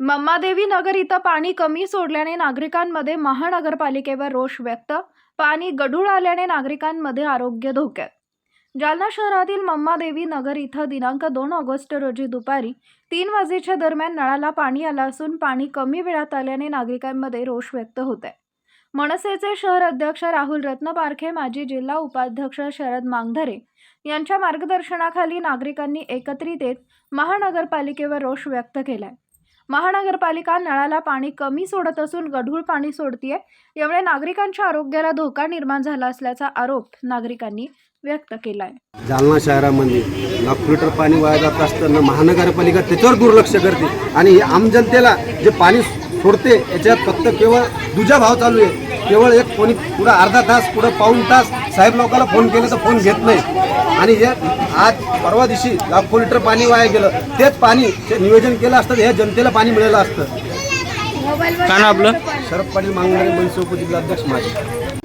मम्मादेवी नगर इथं पाणी कमी सोडल्याने नागरिकांमध्ये महानगरपालिकेवर रोष व्यक्त. पाणी गढूळ आल्याने नागरिकांमध्ये आरोग्य धोक्यात. जालना शहरातील मम्मादेवी नगर इथं दिनांक दोन ऑगस्ट रोजी दुपारी तीन वाजेच्या दरम्यान नळाला पाणी आलं असून पाणी कमी वेळात आल्याने नागरिकांमध्ये रोष व्यक्त होत आहे मनसेचे शहर अध्यक्ष राहुल रत्नपारखे माजी जिल्हा उपाध्यक्ष शरद मांगधरे यांच्या मार्गदर्शनाखाली नागरिकांनी एकत्रित येत महानगरपालिकेवर रोष व्यक्त केलाय. महानगरपालिका नळाला पाणी कमी सोडत असून गढूळ पाणी सोडतीये यामुळे नागरिकांच्या आरोग्याला धोका निर्माण झाला असल्याचा आरोप नागरिकांनी व्यक्त केलाय. जालना शहरामध्ये लाखो लिटर पाणी वाया जात असताना महानगरपालिका त्याच्यावर दुर्लक्ष करते. आणि हे आम जनतेला जे पाणी सोडते याच्यात फक्त केवळ दुजा भाव चालू आहे. केवळ एक कोणी पुढं अर्धा तास पुढं पाऊण तास साहेब लोकांना फोन केला तर फोन घेत नाही. आणि हे आज परवा दिवशी लाखो लिटर पाणी वाया गेलं. तेच पाणी ते नियोजन केलं असतं ह्या जनतेला पाणी मिळालं असतं. का ना आपलं? शरद पाटील मागणारे मनसे उपजिल्हा अध्यक्ष माझे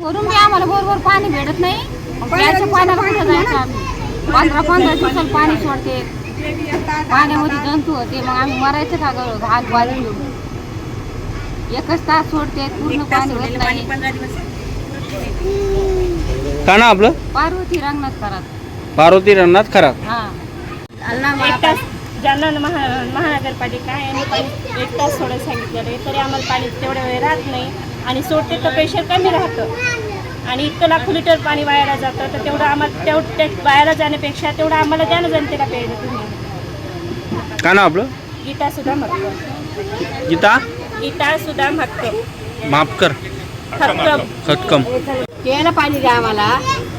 वरून बी आम्हाला बरोबर पाणी भेटत नाही. प्यायच्या पाण्याला कुठं जायचं आम्ही? पंधरा पंधरा दिवसाला पाणी सोडते. पाण्यामध्ये जंतू होते मग आम्ही मरायचं का गं? हात बाजून घेऊन. एकच तास सोडते पूर्ण पाणी होत नाही. का ना आपलं? पार्वती रंगनाथ करत. पार्वती रंगनाथ खराब हा. एक तास जालना महा महानगरपालिका यांनी पाणी एक तास सोडायला सांगितलेलं आहे तरी आम्हाला पाणी तेवढ्या वेळ राहत नाही आणि सोडते तर प्रेशर कमी राहतं. आणि इतकं लाखो लिटर पाणी वायाला जातं तर तेवढं आम्हाला तेवढं ते वायाला जाण्यापेक्षा तेवढं आम्हाला द्या ना जनतेला प्यायला तुम्ही. का ना आपलं? गीता सुद्धा हक्क गीता? गीता सुद्धा हक्क माफ कर हक्क खतकम. प्यायला पाणी द्या आम्हाला.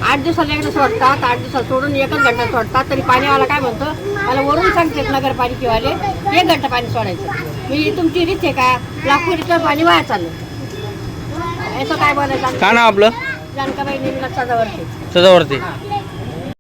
आठ दिवसाला एकदा सोडतात आठ दिवसाला सोडून एकच घंटा सोडतात तरी पाणीवाला काय म्हणतो? मला वरून सांगतात नगरपालिकेवाले एक घंटा पाणी सोडायचं. मी तुमची रीत आहे का? लाखो लिटर पाणी वाया चाललं याचं काय बोलायचं? का ना आपलं? जानकाबाई निर्मला सदावरती. सदावरती.